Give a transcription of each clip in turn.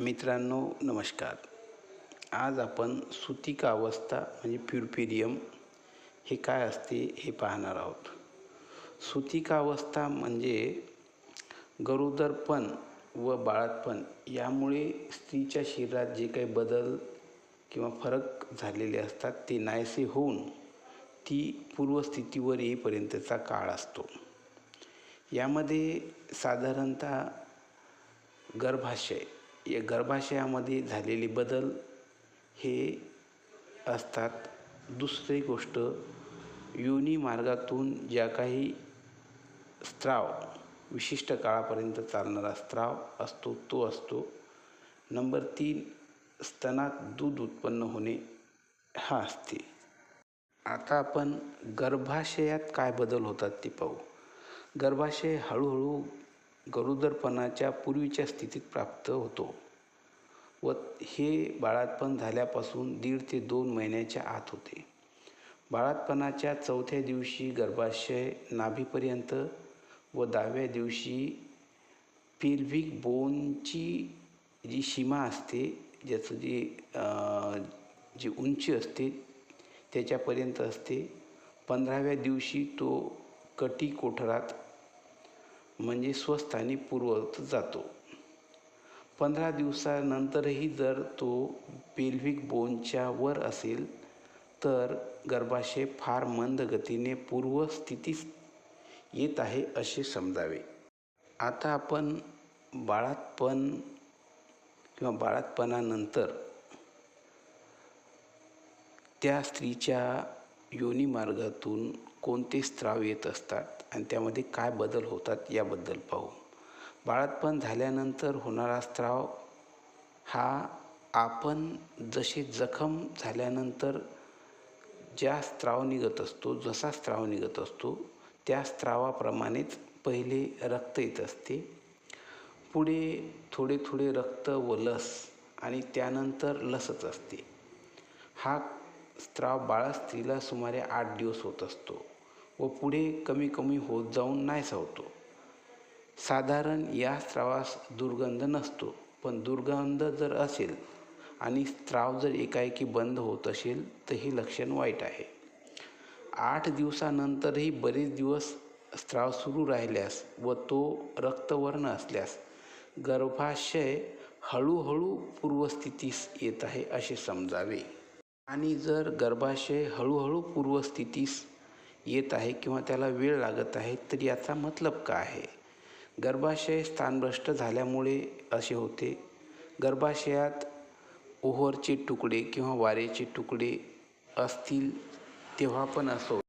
मित्रांनो नमस्कार. आज आपण सुतिका अवस्था म्हणजे प्युरपिरियम हे काय असते हे पाहणार आहोत. सुतिका अवस्था म्हणजे गरोदरपण व बाळातपण यामुळे स्त्रीच्या शरीरात जे काही बदल किंवा फरक झालेले असतात ते नाहीसे होऊन ती पूर्वस्थितीवर येईपर्यंतचा काळ असतो. यामध्ये साधारणतः गर्भाशय या गर्भाशयामध्ये झालेले बदल हे असतात. दुसरी गोष्ट योनी मार्गातून ज्या काही स्त्राव विशिष्ट काळापर्यंत चालणारा स्त्राव असतो तो असतो. नंबर तीन स्तनात दूध उत्पन्न होणे हा असते. आता आपण गर्भाशयात काय बदल होतात ते पाहू. गर्भाशय हळूहळू गरोदरपणाच्या पूर्वीच्या स्थितीत प्राप्त होतो. व हे बाळातपण झाल्यापासून दीड ते दोन महिन्याच्या आत होते. बाळातपणाच्या चौथ्या दिवशी गर्भाशय नाभीपर्यंत व दहाव्या दिवशी पिल्विक बोनची जी सीमा असते ज्याचं जी जी उंची असते त्याच्यापर्यंत असते. पंधराव्या दिवशी तो कटी कोठरात म्हणजे स्वस्थानी पूर्वत जातो. पंधरा दिवसानंतरही जर तो पेल्व्हिक बोनच्या वर असेल तर गर्भाशय फार मंद गतीने पूर्वस्थितीस येत आहे असे समजावे. आता आपण बाळातपण किंवा बाळातपणानंतर त्या स्त्रीच्या योनीमार्गातून कोणते स्त्राव येत असतात? आणि त्यामध्ये काय बदल होतात याबद्दल पाहू. बाळातपण झाल्यानंतर होणारा स्त्राव हा आपण जसे जखम झाल्यानंतर ज्या स्त्राव निघत असतो जसा स्त्राव निघत असतो त्या स्त्रावाप्रमाणेच पहिले रक्त येत असते. पुढे थोडे थोडे रक्त व लस आणि त्यानंतर लसच असते. हा स्त्राव बाळा स्त्रीला सुमारे आठ दिवस होत असतो. व पुढे कमी कमी होत जाऊन नाहीसा होतो साधारण या स्त्रावास दुर्गंध नसतो पण दुर्गंध जर असेल आणि स्त्राव जर एकाएकी बंद होत असेल तर हे लक्षण वाईट आहे. आठ दिवसानंतरही बरेच दिवस स्त्राव सुरू राहिल्यास व तो रक्तवर्ण असल्यास गर्भाशय हळूहळू पूर्वस्थितीस येत आहे असे समजावे. आणि जर गर्भाशय हळूहळू पूर्वस्थितीस येत आहे किंवा त्याला वेळ लागत आहे तर याचा मतलब काय आहे? गर्भाशय स्थानभ्रष्ट झाल्यामुळे असे होते. गर्भाशयात ओहरचे तुकडे किंवा वारेचे तुकडे असतील तेव्हा पण असो.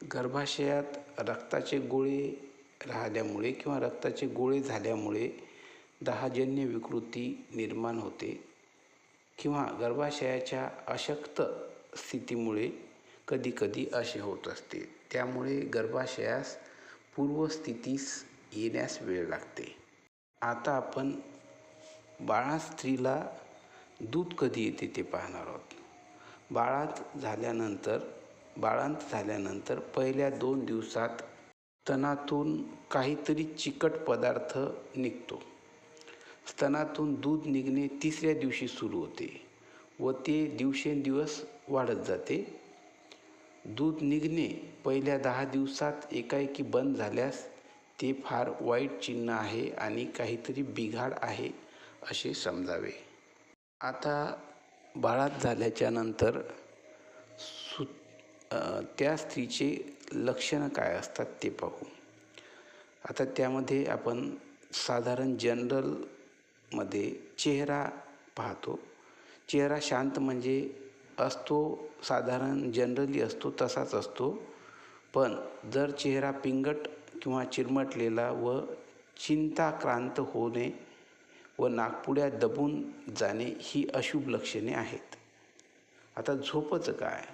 गर्भाशयात रक्ताचे गोळे राहिल्यामुळे किंवा रक्ताचे गोळे झाल्यामुळे दहाजन्य विकृती निर्माण होते किंवा गर्भाशयाच्या अशक्त स्थितीमुळे कधीकधी असे होत असते. त्यामुळे गर्भाशयास पूर्वस्थितीस येण्यास वेळ लागते. आता आपण बाळा स्त्रीला दूध कधी येते ते पाहणार आहोत. बाळात झाल्यानंतर बाळांत झाल्यानंतर पहिल्या दोन दिवसात स्तनातून काहीतरी चिकट पदार्थ निघतो. स्तनातून दूध निघणे तिसऱ्या दिवशी सुरू होते व ते दिवसेंदिवस वाढत जाते. दूध निघणे पहिल्या दहा दिवसात एकाएकी बंद झाल्यास ते फार वाईट चिन्ह आहे आणि काहीतरी बिघाड आहे असे समजावे. आता बाळात झाल्याच्यानंतर सु त्या स्त्रीचे लक्षणं काय असतात ते पाहू. आता त्यामध्ये आपण साधारण जनरलमध्ये चेहरा पाहतो. चेहरा शांत म्हणजे असतो साधारण जनरली असतो तसाच असतो. पण जर चेहरा पिंगट किंवा चिरमटलेला व चिंताक्रांत होणे व नागपुड्या दबून जाणे ही अशुभ लक्षणे आहेत. आता झोपचं काय?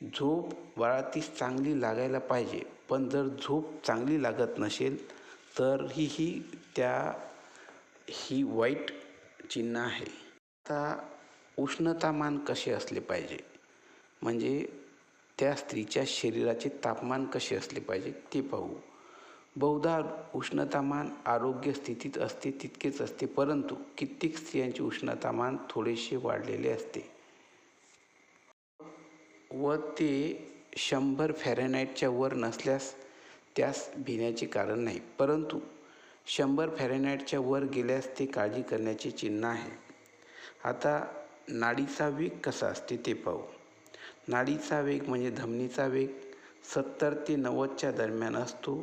झोप बाळातीस चांगली लागायला पाहिजे पण जर झोप चांगली लागत नसेल तर ही ही त्या ही वाईट चिन्ह आहे. आता उष्णतामान कसे असले पाहिजे? म्हणजे त्या स्त्रीच्या शरीराचे तापमान कसे असले पाहिजे ते पाहू. बहुधा उष्णतामान आरोग्य स्थितीत असते तितकेच असते परंतु कित्येक स्त्रियांचे उष्णतामान थोडेसे वाढलेले असते. व ते शंभर फॅरेनाईटच्या वर नसल्यास त्यास भिण्याचे कारण नाही. परंतु शंभर फॅरेनाईटच्या वर गेल्यास ते काळजी करण्याचे चिन्ह आहे. आता नाडीचा वेग कसा असते ते पाहू. नाडीचा वेग म्हणजे धमनीचा वेग. सत्तर ते नव्वदच्या दरम्यान असतो.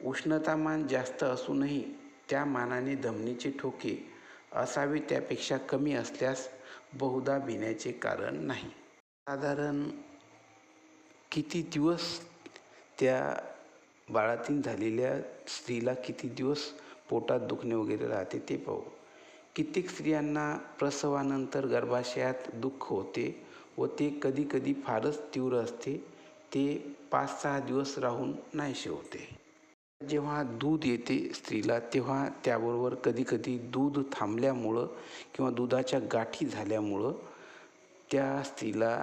उष्णतामान जास्त असूनही त्या मानाने धमनीचे ठोके असावे त्यापेक्षा कमी असल्यास बहुधा भिण्याचे कारण नाही. साधारण किती दिवस त्या बाळातीन झालेल्या स्त्रीला किती दिवस पोटात दुखणे वगैरे राहते ते पाहू. कित्येक स्त्रियांना प्रसवानंतर गर्भाशयात दुःख होते व ते कधीकधी फारच तीव्र असते. ते पाच सहा दिवस राहून नाहीसे होते. जेव्हा दूध येते स्त्रीला तेव्हा त्याबरोबर कधीकधी दूध थांबल्यामुळं किंवा दुधाच्या गाठी झाल्यामुळं त्या स्त्रीला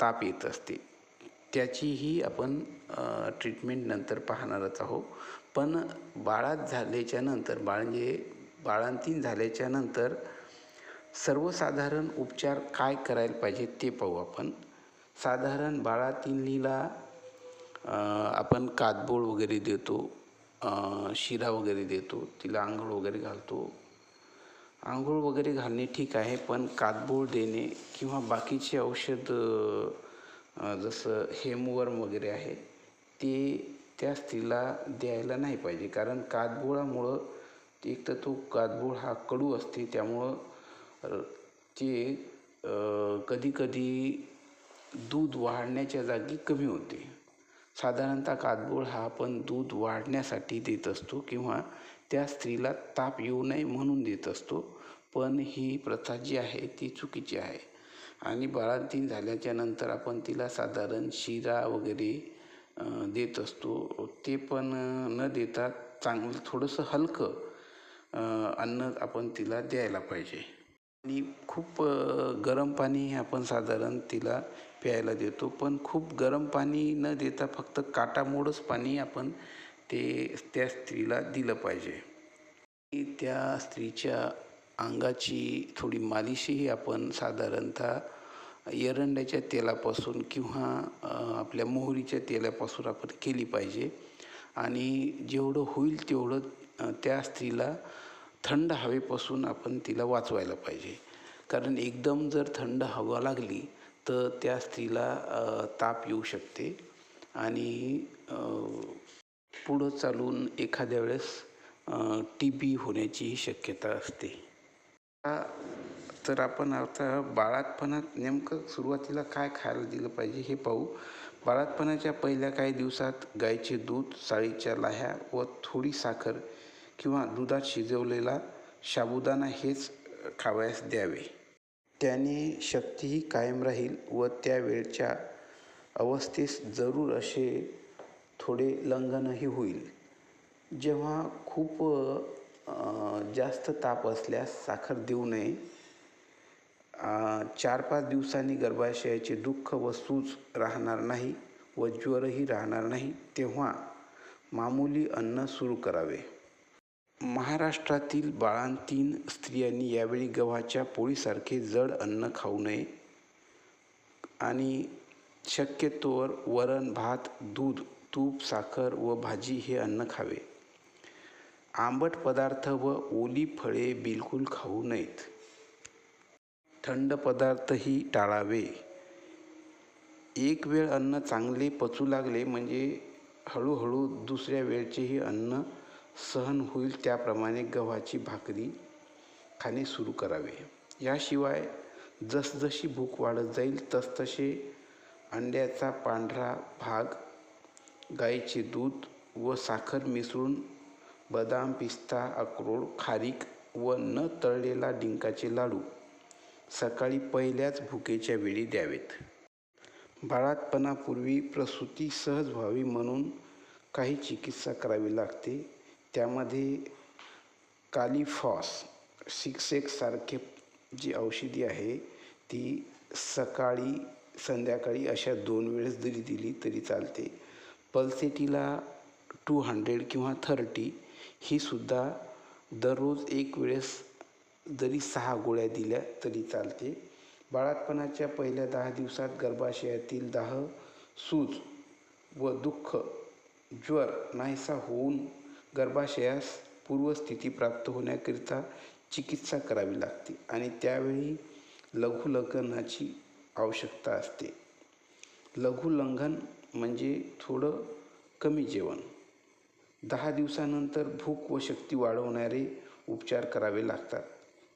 ताप येत असते. त्याचीही आपण ट्रीटमेंट नंतर पाहणारच आहोत. पण बाळात झाल्याच्यानंतर बाळ म्हणजे बाळांतीन झाल्याच्यानंतर सर्वसाधारण उपचार काय करायला पाहिजे ते पाहू आपण. साधारण बाळातीनलीला आपण कातबोळ वगैरे देतो शिरा वगैरे देतो तिला आंघोळ वगैरे घालतो. आंघोळ वगैरे घालणे ठीक आहे पण कातबोळ देणे किंवा बाकीचे औषध जसं हेमवर्म वगैरे आहे ते त्या स्त्रीला द्यायला नाही पाहिजे. कारण कातबोळामुळं एक तर तो कातबोळ हा कडू असते त्यामुळं ते कधीकधी दूध वाढण्याच्या जागी कमी होते. साधारणतः कातबोळ हा आपण दूध वाढण्यासाठी देत असतो किंवा त्या स्त्रीला ताप येऊ नये म्हणून देत असतो पण ही प्रथा जी आहे ती चुकीची आहे. आणि बाळांतीन झाल्याच्यानंतर आपण तिला साधारण शिरा वगैरे देत असतो. ते पण न देता चांगलं थोडंसं हलकं अन्न आपण तिला द्यायला पाहिजे. आणि खूप गरम पाणी आपण साधारण तिला प्यायला देतो. पण खूप गरम पाणी न देता फक्त काटामोडच पाणी आपण ते त्या स्त्रीला दिलं पाहिजे. त्या स्त्रीच्या अंगाची थोडी मालिशही आपण साधारणतः एरंड्याच्या तेलापासून किंवा आपल्या मोहरीच्या तेलापासून आपण केली पाहिजे. आणि जेवढं होईल तेवढं त्या स्त्रीला थंड हवेपासून आपण तिला वाचवायला पाहिजे. कारण एकदम जर थंड हवा लागली तर त्या स्त्रीला ताप येऊ शकते. आणि पुढं चालून एखाद्या वेळेस टी बी होण्याचीही शक्यता असते. तर आपण आता बाळातपणात नेमकं सुरुवातीला काय खायला दिलं पाहिजे हे पाहू. बाळातपणाच्या पहिल्या काही दिवसात गाईचे दूध साळीच्या लाह्या व थोडी साखर किंवा दुधात शिजवलेला साबुदाणा हेच खावयास द्यावे. त्याने शक्तीही कायम राहील व त्या वेळच्या अवस्थेस जरूर असे थोडे लंघनही होईल. जेव्हा खूप जास्त ताप असल्यास साखर देऊ नये. चार पाच दिवसांनी गर्भाशयाचे दुःख व सूज राहणार नाही व ज्वरही राहणार नाही तेव्हा मामूली अन्न सुरू करावे. महाराष्ट्रातील बाळांतीन स्त्रियांनी यावेळी गव्हाच्या पोळीसारखे जड अन्न खाऊ नये आणि शक्यतोवर वरण भात दूध तूप साखर व भाजी हे अन्न खावे. आंबट पदार्थ व ओली फळे बिलकुल खाऊ नयेत. थंड पदार्थही टाळावे. एक वेळ अन्न चांगले पचू लागले म्हणजे हळूहळू दुसऱ्या वेळचेही अन्न सहन होईल त्याप्रमाणे गव्हाची भाकरी खाणे सुरू करावे. याशिवाय जसजशी भूक वाढत जाईल तसतसे अंड्याचा पांढरा भाग गाईचे दूध व साखर मिसळून बदाम पिस्ता अक्रोड खारीक व न तळलेला डिंकाचे लाडू सकाळी पहिल्याच भुकेच्या वेळी द्यावेत. बाळातपणापूर्वी प्रसूती सहज व्हावी म्हणून काही चिकित्सा करावी लागते. त्यामध्ये कालिफॉस सिक्स एक्ससारखे जी औषधी आहे ती सकाळी संध्याकाळी अशा दोन वेळेस जरी दिली तरी चालते. पल्सेटीला टू हंड्रेड किंवा थर्टी ही सुद्धा दररोज एक वेळेस जरी सहा गोळ्या दिल्या तरी चालते. बाळातपणाच्या पहिल्या दहा दिवसात गर्भाशयातील दाह सूज व दुःख ज्वर नाहीसा होऊन गर्भाशयास पूर्वस्थिती प्राप्त होण्याकरिता चिकित्सा करावी लागते आणि त्यावेळी लघुलंघनाची आवश्यकता असते. लघुलंघन म्हणजे थोडं कमी जेवण. दहा दिवसानंतर भूक व शक्ती वाढवणारे उपचार करावे लागतात.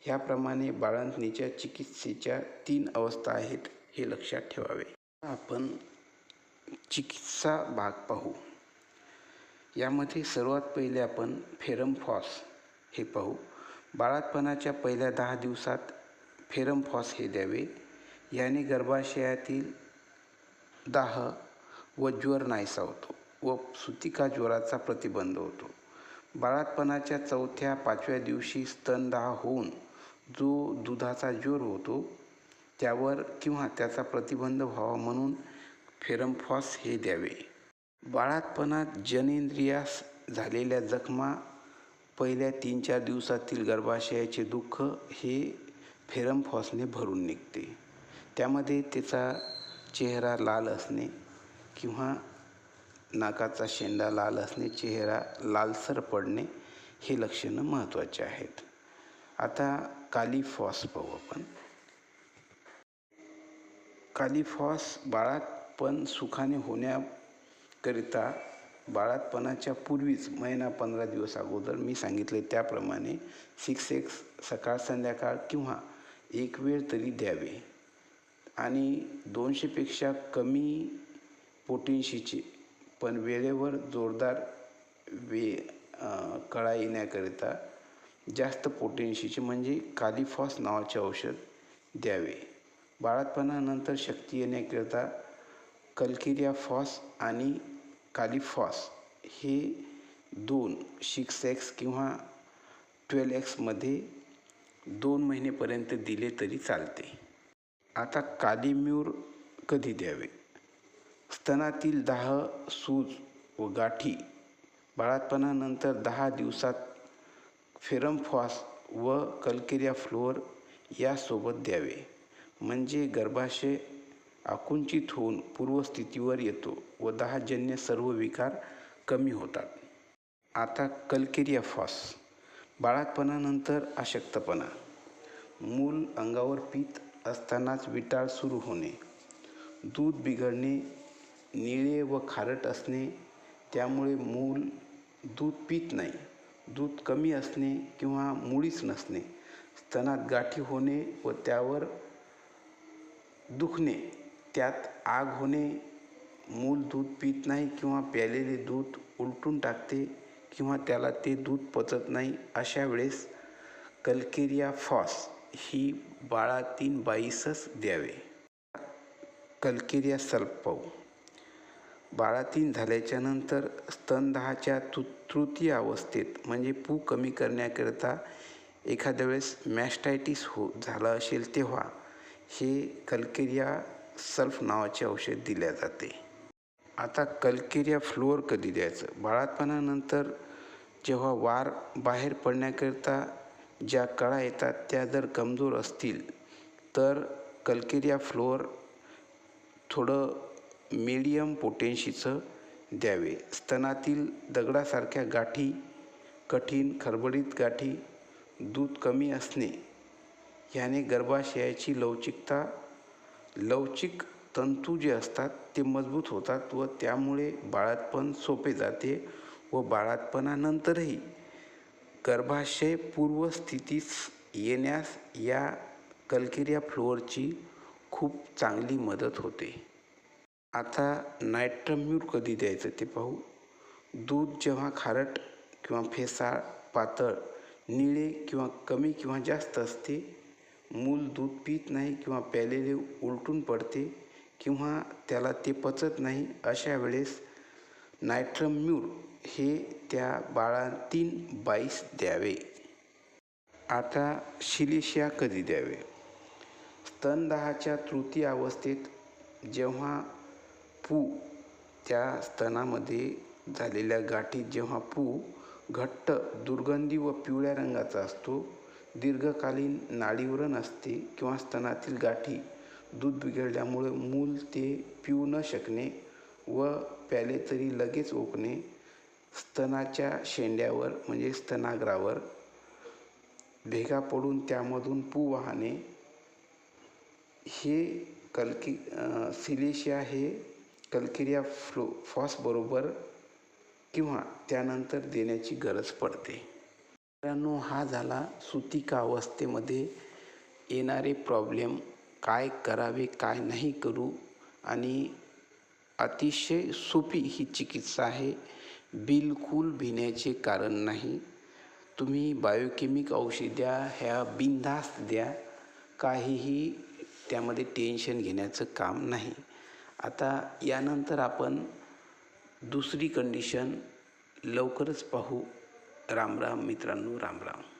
ह्याप्रमाणे बाळंतणीच्या चिकित्सेच्या तीन अवस्था आहेत हे लक्षात ठेवावे. आपण चिकित्सा भाग पाहू. यामध्ये सर्वात पहिले आपण फेरमफॉस हे पाहू. बाळातपणाच्या पहिल्या दहा दिवसात फेरमफॉस हे द्यावे. याने गर्भाशयातील दाह व ज्वर नाहीसा होतो व सुतिका ज्वराचा प्रतिबंध होतो. बाळातपणाच्या चौथ्या पाचव्या दिवशी स्तनदाह होऊन जो दुधाचा ज्वर होतो त्यावर किंवा त्याचा प्रतिबंध व्हावा म्हणून फेरमफॉस हे द्यावे. बाळातपणात जनेंद्रियास झालेल्या जखमा पहिल्या तीन चार दिवसातील गर्भाशयाचे दुःख हे फेरमफॉसने भरून निघते. त्यामध्ये त्याचा चेहरा लाल असणे किंवा नाकाचा शेंडा लाल असणे चेहरा लालसर पडणे हे लक्षणं महत्त्वाचे आहेत. आता कालीफॉस पाहू आपण. कालिफॉस बाळातपण सुखाने होण्या करिता बाळातपणाच्या पूर्वीच महिना पंधरा दिवस अगोदर मी सांगितले त्याप्रमाणे सिक्स एक्स सकाळ संध्याकाळ किंवा एक वेळ तरी द्यावे. आणि दोनशेपेक्षा कमी पोटेन्शीचे पण वेळेवर जोरदार वे कळा येण्याकरिता जास्त पोटेन्शीचे म्हणजे कालिफॉस नावाचे औषध द्यावे. बाळातपणानंतर शक्ती येण्याकरिता कल्किरिया फॉस आणि कालिफॉस हे दोन सिक्स एक्स किंवा ट्वेल्व एक्समध्ये दोन महिनेपर्यंत दिले तरी चालते. आता कालीम्यूर कधी द्यावे? स्तनातील दाह सूज व गाठी. बाळातपणानंतर दहा दिवसात फेरमफॉस व कल्केरिया फ्लोअर यासोबत द्यावे. म्हणजे गर्भाशय आकुंचित होऊन पूर्वस्थितीवर येतो व दहाजन्य सर्व विकार कमी होतात. आता कल्केरिया फॉस बाळातपणानंतर अशक्तपणा. मूल अंगावर पीत असतानाच विटाळ सुरू होणे. दूध बिघडणे निळे व खारट असणे त्यामुळे मूल दूध पित नाही. दूध कमी असणे किंवा मुळीच नसणे. स्तनात गाठी होणे व त्यावर दुखणे. त्यात आग होणे मूल दूध पित नाही किंवा प्यालेले दूध उलटून टाकते किंवा त्याला ते दूध पचत नाही अशा वेळेस कल्केरिया फॉस ही बाळातीन बाईसच द्यावे. कल्केरिया सल्पव. बाळातीन झाल्याच्यानंतर स्तनदहाच्या तु तृतीय अवस्थेत म्हणजे पू कमी करण्याकरिता एखाद्या वेळेस मॅस्टायटिस हो झालं असेल तेव्हा हे कल्केरिया सल्फ नावाचे औषध दिल्या जाते. आता कल्केरिया फ्लोअर कधी द्यायचं? बाळातपणानंतर जेव्हा वार बाहेर पडण्याकरिता ज्या कळा येतात त्या जर कमजोर असतील तर कल्केरिया फ्लोअर थोडं मीडियम पोटेन्शीचं द्यावे. स्तनातील दगडासारख्या गाठी कठीण खरबडीत गाठी दूध कमी असणे ह्याने गर्भाशयाची लवचिकता लवचिक तंतू जे असतात ते मजबूत होतात व त्यामुळे बाळातपण सोपे जाते व बाळातपणानंतरही गर्भाशय पूर्वस्थितीस येण्यास या कल्केरिया फ्लोअरची खूप चांगली मदत होते. आता नायट्रम्यूर कधी द्यायचं ते पाहू. दूध जेव्हा खारट किंवा फेसाळ पातळ निळे किंवा कमी किंवा जास्त असते मूल दूध पित नाही किंवा प्यालेले उलटून पडते किंवा त्याला ते पचत नाही अशा वेळेस नायट्रम्यूर हे त्या बाळातीन बाईस द्यावे. आता शिलेशिया कधी द्यावे? स्तनदाहाच्या तृतीय अवस्थेत जेव्हा पू त्या स्तनामध्ये झालेल्या गाठीत जेव्हा पू घट्ट दुर्गंधी व पिवळ्या रंगाचा असतो दीर्घकालीन नाडीव्रण असते किंवा स्तनातील गाठी दूध बिघडल्यामुळे मूल ते पिऊ न शकणे व प्याले तरी लगेच ओकणे स्तनाच्या शेंड्यावर म्हणजे स्तनाग्रावर भेगा पडून त्यामधून पू वाहणे. हे कल्की सिलेशिया हे कल्किरिया फ्लो फॉसबरोबर किंवा त्यानंतर देण्याची गरज पडते. मित्रांनो हा झाला सुतिका अवस्थेमध्ये येणारे प्रॉब्लेम काय करावे काय नाही करू आणि अतिशय सोपी ही चिकित्सा आहे. बिलकुल भिण्याचे कारण नाही. तुम्ही बायोकेमिक औषध्या ह्या बिनधास्त द्या. काहीही त्यामध्ये टेन्शन घेण्याचं काम नाही. आता यानंतर आपण दुसरी कंडिशन लवकरच पाहू. राम राम मित्रांनो राम राम.